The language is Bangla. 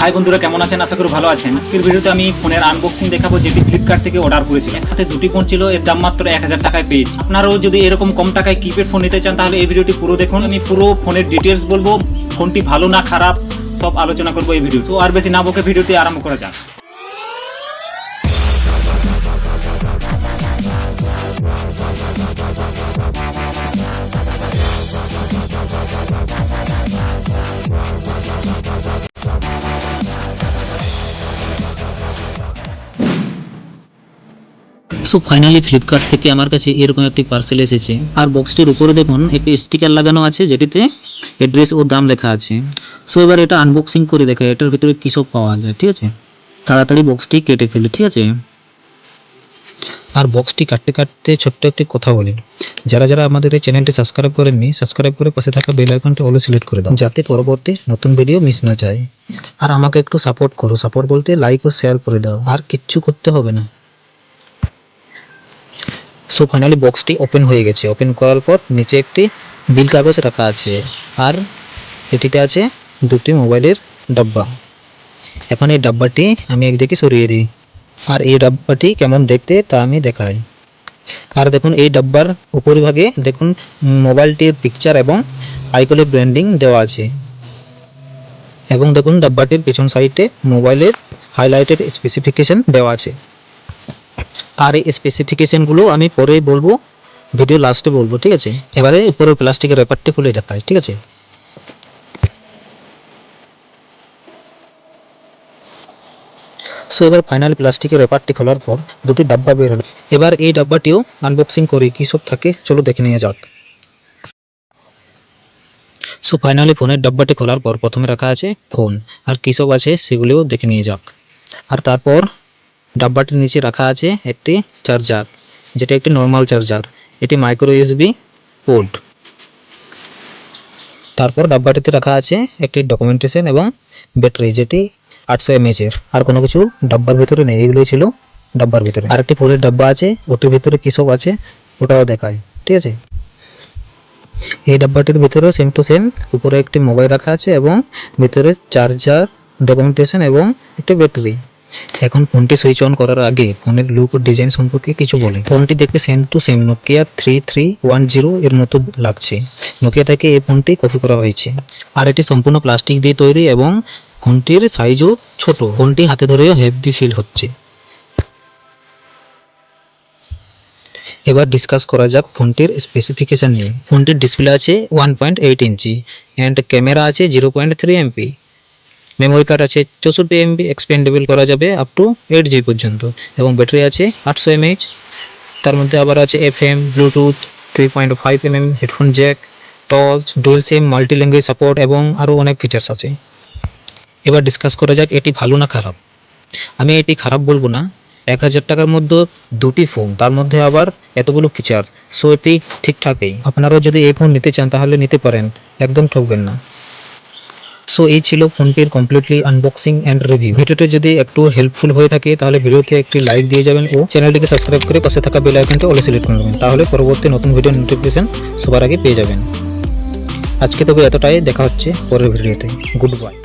হাই বন্ধুরা, কেমন আছেন? আশা করি ভালো আছেন। আজকের ভিডিওতে আমি ফোনের আনবক্সিং দেখাবো, যেটি ফ্লিপকার্ট থেকে অর্ডার করেছি। একসাথে দুটি ফোন ছিল, এর দাম মাত্র এক হাজার টাকায় পেয়েছি। আপনারাও যদি এরকম কম টাকায় কিপ্যাড ফোন নিতে চান, তাহলে এই ভিডিওটি পুরো দেখুন। আমি পুরো ফোনের ডিটেলস বলব। ফোনটি ভালো না খারাপ, সব আলোচনা করব এই ভিডিও তো আর বেশি না বকে ভিডিওটি আরম্ভ করা যাক। সো ফাইনালি ফ্লিপকার্ট থেকে আমার কাছে এরকম একটি পার্সেল এসেছে। আর বক্সটির উপরে দেখুন, একটি স্টিকার লাগানো আছে, যেটিতে অ্যাড্রেস ও দাম লেখা আছে। সো এবার এটা আনবক্সিং করে দেখা এটার ভিতরে কী সব পাওয়া যায়, ঠিক আছে? তাড়াতাড়ি বক্সটি কেটে ফেলি, ঠিক আছে? আর বক্সটি কাটতে কাটতে ছোট্ট একটি কথা বলি। যারা যারা আমাদের এই চ্যানেলটি সাবস্ক্রাইব করেননি সাবস্ক্রাইব করে পাশে থাকা বেল আইকনটি অল সিলেক্ট করে দাও, যাতে পরবর্তী নতুন ভিডিও মিস না যায়। আর আমাকে একটু সাপোর্ট করো সাপোর্ট বলতে লাইক ও শেয়ার করে দাও, আর কিচ্ছু করতে হবে না। সো ফাইনালি বক্সটি ওপেন হয়ে গেছে। ওপেন করার পর নিচে একটি বিল কাগজ রাখা আছে। আর এটিতে আছে দুটি মোবাইলের ডাব্বা। এখন এই ডাব্বাটি আমি একদিকে সরিয়ে দিই। আর এই ডাব্বাটি কেমন দেখতে তা আমি দেখাই। আর দেখুন, এই ডাব্বার উপরিভাগে দেখুন, মোবাইলটির পিকচার এবং আইকলের ব্র্যান্ডিং দেওয়া আছে। এবং দেখুন, ডাব্বাটির পেছন সাইডে মোবাইলের হাইলাইটেড স্পেসিফিকেশন দেওয়া আছে। আর এই স্পেসিফিকেশনগুলো আমি পরে বলব ভিডিও লাস্টে বলব, ঠিক আছে? এবারে উপরের প্লাস্টিকের রেপারটি খুলে দেখায় ঠিক আছে? সো এবার ফাইনাল প্লাস্টিকের রেপারটি খোলার পর দুটি ডাব্বা বের হলো এবার এই ডাব্বাটিও আনবক্সিং করি, কী সব থাকে, চলো দেখে নিয়ে যাক। সো ফাইনালি ফোনের ডাব্বাটি খোলার পর প্রথমে রাখা আছে ফোন আর কী সব আছে সেগুলিও দেখে নিয়ে যাক। আর তারপর ডাব্বাটির নিচে রাখা আছে একটি চার্জার, যেটা একটি নর্মাল চার্জার। এটি মাইক্রো ইউএসবি পোর্ট তারপর ডাব্বাটিতে রাখা আছে একটি ডকুমেন্টেশন এবং ব্যাটারি যেটি আটশো এমএচ এর। আর কোনো কিছু ডাব্বার ভিতরে নেই, এগুলোই ছিল ডাব্বার ভিতরে। আর একটি ফুলের ডাব্বা আছে, ওটির ভিতরে কী সব আছে ওটাও দেখায় ঠিক আছে? এই ডাব্বাটির ভিতরে সেম টু সেম উপরে একটি মোবাইল রাখা আছে এবং ভিতরে চার্জার ডকুমেন্টেশন এবং একটি ব্যাটারি এখন ফোনটি সুইচ অন করার আগে ফোনের লুক ও ডিজাইন সম্পর্কে কিছু বলি। ফোনটি দেখতে same to same Nokia three three one zero এর মতো লাগছে। নোকিয়া থেকে এই ফোনটি কপি করা হয়েছে। আর এটি সম্পূর্ণ প্লাস্টিক দিয়ে তৈরি এবং ফোনটির সাইজও ছোট। ফোনটি হাতে ধরেও হেভি ফিল হচ্ছে। এবার ডিসকাস করা যাক ফোনটির স্পেসিফিকেশন নিয়ে। ফোনটির ডিসপ্লে আছে one point eight inch and camera আছে zero point three MP memory card আছে চৌষট্টি এমবি এক্সপেন্ডেবল করা যাবে আপ টু এইট জি পর্যন্ত এবং ব্যাটারি আছে আটশো এমএইচ তার মধ্যে আবার আছে F M Bluetooth three point five M M headphone jack touch dual SIM multi language support এবং আরও অনেক ফিচার্স আছে। এবার ডিসকাস করা যাক এটি ভালো না খারাপ। আমি এটি খারাপ বলব না। এক হাজার টাকার মধ্যে দুটি ফোন তার মধ্যে আবার এতগুলো ফিচার সো এটি ঠিকঠাকই। আপনারাও যদি এই ফোন নিতে চান তাহলে নিতে পারেন। একদম ঠকবেন না। সো এই ছিল ফোনটির কমপ্লিটলি আনবক্সিং অ্যান্ড রিভিউ ভিডিওটি যদি একটু হেল্পফুল হয়ে থাকে, তাহলে ভিডিওতে একটি লাইক দিয়ে যাবেন ও চ্যানেলটিকে সাবস্ক্রাইব করে পাশে থাকা বেল আইকনটি অলে সিলেক্ট করে নেবেন। তাহলে পরবর্তী নতুন ভিডিও নোটিফিকেশন সবার আগে পেয়ে যাবেন। আজকে তবে এতটাই, দেখা হচ্ছে পরের ভিডিওতে গুড বাই